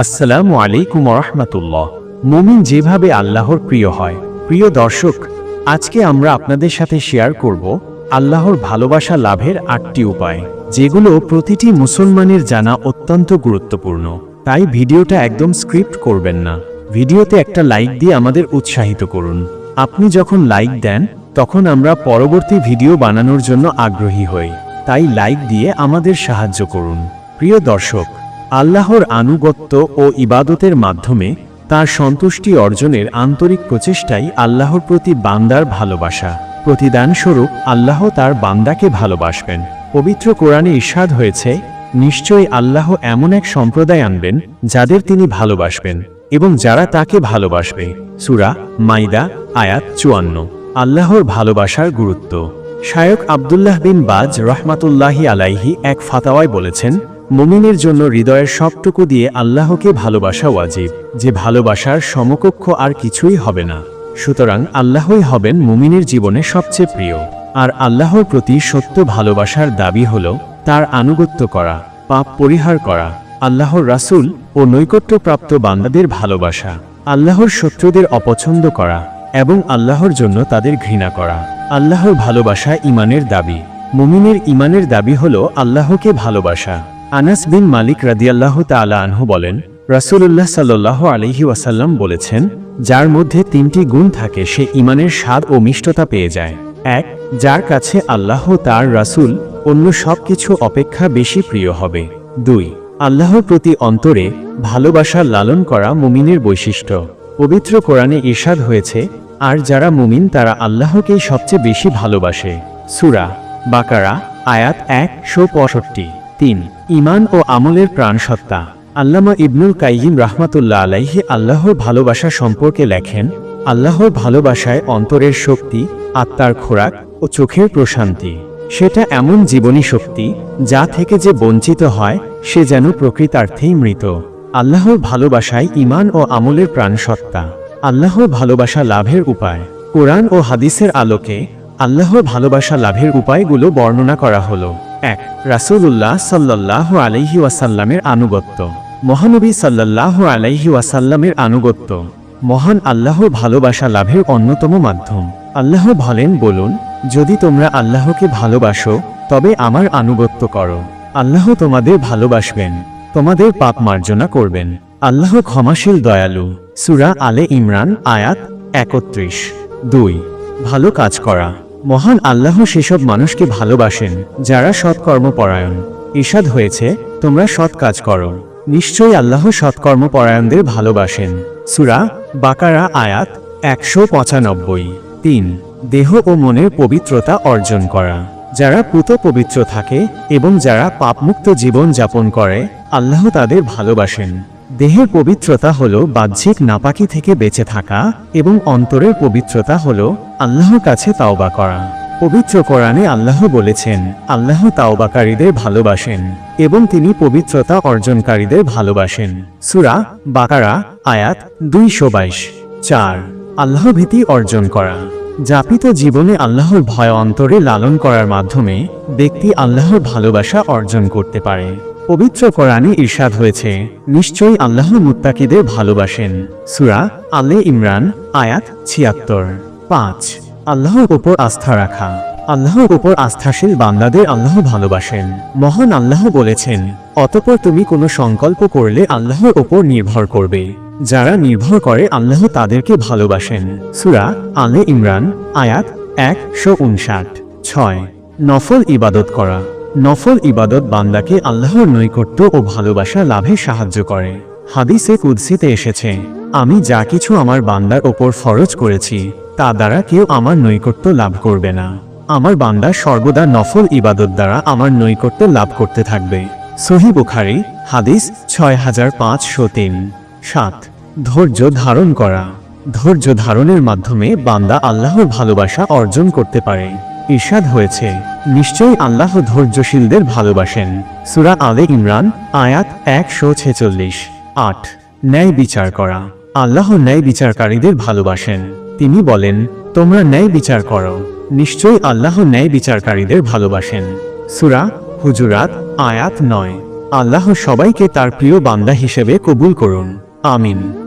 আসসালামু আলাইকুম রহমতুল্লাহ। মুমিন যেভাবে আল্লাহর প্রিয় হয়, প্রিয় দর্শক, আজকে আমরা আপনাদের সাথে শেয়ার করব আল্লাহর ভালোবাসা লাভের আটটি উপায়, যেগুলো প্রতিটি মুসলমানের জানা অত্যন্ত গুরুত্বপূর্ণ। তাই ভিডিওটা একদম স্ক্রিপ্ট করবেন না। ভিডিওতে একটা লাইক দিয়ে আমাদের উৎসাহিত করুন। আপনি যখন লাইক দেন, তখন আমরা পরবর্তী ভিডিও বানানোর জন্য আগ্রহী হই। তাই লাইক দিয়ে আমাদের সাহায্য করুন। প্রিয় দর্শক আল্লাহর আনুগত্য ও ইবাদতের মাধ্যমে তার সন্তুষ্টি অর্জনের আন্তরিক প্রচেষ্টাই আল্লাহর প্রতি বান্দার ভালোবাসা। প্রতিদানস্বরূপ আল্লাহ তার বান্দাকে ভালোবাসবেন। পবিত্র কোরআনে ইস্বাদ হয়েছে, নিশ্চয়ই আল্লাহ এমন এক সম্প্রদায় আনবেন যাদের তিনি ভালোবাসবেন এবং যারা তাকে ভালোবাসবে। সুরা মাইদা আয়াত চুয়ান্ন। আল্লাহর ভালোবাসার গুরুত্ব। শায়ক আবদুল্লাহ বিন বাজ রহমাতুল্লাহি আলাইহি এক ফাতাওয়ায় বলেছেন মুমিনের জন্য হৃদয়ের সবটুকু দিয়ে আল্লাহকে ভালোবাসা ওয়াজিব। যে ভালোবাসার সমকক্ষ আর কিছুই হবে না। সুতরাং আল্লাহই হবেন মুমিনের জীবনে সবচেয়ে প্রিয়। আর আল্লাহর প্রতি সত্য ভালোবাসার দাবি হল তার আনুগত্য করা, পাপ পরিহার করা, আল্লাহর রাসূল ও নৈকট্যপ্রাপ্ত বান্দাদের ভালোবাসা, আল্লাহর শত্রুদের অপছন্দ করা এবং আল্লাহর জন্য তাদের ঘৃণা করা। আল্লাহর ভালোবাসা ইমানের দাবি। মুমিনের ইমানের দাবি হল আল্লাহকে ভালোবাসা। আনাস বিন মালিক রাদিয়াল্লাহ তাআলা আনহু বলেন, রাসূলুল্লাহ সাল্লাহ আলহি ওয়াসাল্লাম বলেছেন, যার মধ্যে তিনটি গুণ থাকে, সে ইমানের স্বাদ ও মিষ্টতা পেয়ে যায়। এক, যার কাছে আল্লাহ তার রাসূল অন্য সব কিছু অপেক্ষা বেশি প্রিয় হবে। দুই, আল্লাহর প্রতি অন্তরে ভালোবাসা লালন করা মুমিনের বৈশিষ্ট্য। পবিত্র কোরআনে ইরশাদ হয়েছে, আর যারা মুমিন, তারা আল্লাহকেই সবচেয়ে বেশি ভালোবাসে। সুরা বাকারা, আয়াত এক, শো পঁয়ষট্টি। তিন ইমান ও আমলের প্রাণসত্তা আল্লামা ইবনুল কাইহিম রাহমাতুল্লাহ আলাইহি আল্লাহর ভালোবাসা সম্পর্কে লেখেন, আল্লাহর ভালোবাসায় অন্তরের শক্তি, আত্মার খোরাক ও চোখের প্রশান্তি। সেটা এমন জীবনী শক্তি, যা থেকে যে বঞ্চিত হয়, সে যেন প্রকৃতার্থেই মৃত। আল্লাহর ভালোবাসায় ইমান ও আমলের প্রাণসত্তা আল্লাহর ভালোবাসা লাভের উপায়। কোরআন ও হাদিসের আলোকে আল্লাহর ভালোবাসা লাভের উপায়গুলো বর্ণনা করা হলো। এক, রাসূলুল্লাহ সাল্লাহ আলাইহি ওয়াসাল্লামের আনুগত্য। মহানবী সাল্লাহ আলাইহি ওয়াসাল্লামের আনুগত্য। মহান আল্লাহর ভালোবাসা লাভের অন্যতম মাধ্যম। আল্লাহ বলেন, বলুন, যদি তোমরা আল্লাহকে ভালোবাসো, তবে আমার আনুগত্য করো। আল্লাহ তোমাদের ভালোবাসবেন, তোমাদের পাপ মার্জনা করবেন। আল্লাহ ক্ষমাশীল দয়ালু। সুরা আলে ইমরান, আয়াত একত্রিশ। দুই, ভালো কাজ করা। মহান আল্লাহ সেসব মানুষকে ভালোবাসেন, যারা সৎকর্মপরায়ণ। ঈষাদ হয়েছে, তোমরা সৎ কাজ করো। নিশ্চয়ই আল্লাহ সৎকর্মপরায়ণদের ভালোবাসেন। সুরা বাকারা আয়াত একশো পঁচানব্বই। তিন, দেহ ও মনের পবিত্রতা অর্জন করা। যারা পুত পবিত্র থাকে এবং যারা পাপমুক্ত জীবন যাপন করে, আল্লাহ তাদের ভালোবাসেন। দেহের পবিত্রতা হল বাহ্যিক নাপাকি থেকে বেঁচে থাকা এবং অন্তরের পবিত্রতা হল আল্লাহর কাছে তাওবা করা। পবিত্র কোরআনে আল্লাহ বলেছেন, আল্লাহ তাওবাকারীদের ভালোবাসেন এবং তিনি পবিত্রতা অর্জনকারীদের ভালোবাসেন। সুরা বাকারা, আয়াত দুইশো বাইশ। চার আল্লাহভীতি অর্জন করা। যাপিত জীবনে আল্লাহর ভয় অন্তরে লালন করার মাধ্যমে ব্যক্তি আল্লাহর ভালোবাসা অর্জন করতে পারে। পবিত্র কোরআনে ঈর্ষাদ হয়েছে। নিশ্চয়ই আল্লাহ মুত্তাকিদের ভালোবাসেন। সুরা আলে ইমরান, আয়াত ছিয়াত্তর। পাঁচ, আল্লাহর ওপর আস্থা রাখা। আল্লাহর ওপর আস্থাশীল বান্দাদের আল্লাহ ভালোবাসেন। মহান আল্লাহ বলেছেন, অতপর তুমি কোনো সংকল্প করলে আল্লাহর ওপর নির্ভর করবে। যারা নির্ভর করে আল্লাহ তাদেরকে ভালোবাসেন। সুরা আলে ইমরান, আয়াত একশো উনষাট। ছয়, নফল ইবাদত করা। নফল ইবাদত বান্দাকে আল্লাহর নৈকট্য ও ভালোবাসা লাভে সাহায্য করে। হাদিসে কুদ্সিতে এসেছে, আমি যা কিছু আমার বান্দার ওপর ফরজ করেছি, তা দ্বারা কেউ আমার নৈকট্য লাভ করবে না। আমার বান্দা সর্বদা নফল ইবাদত দ্বারা আমার নৈকট্য লাভ করতে থাকবে। সহি বুখারি, হাদিস ছয় হাজার পাঁচশো তিন। সাত, ধৈর্য ধারণ করা। ধৈর্য ধারণের মাধ্যমে বান্দা আল্লাহর ভালোবাসা অর্জন করতে পারে। ঈর্ষাদ হয়েছে। নিশ্চয়ই আল্লাহ ধৈর্যশীলদের ভালোবাসেন। সুরা আলে ইমরান, আয়াত একশো ছেচল্লিশ, আট। ন্যায় বিচার করা। আল্লাহ ন্যায় বিচারকারীদের ভালোবাসেন। তিনি বলেন, তোমরা ন্যায় বিচার করো। নিশ্চয়ই আল্লাহ ন্যায় বিচারকারীদের ভালোবাসেন। সুরা হুজুরাত, আয়াত নয়। আল্লাহ সবাইকে তার প্রিয় বান্দা হিসেবে কবুল করুন। আমিন।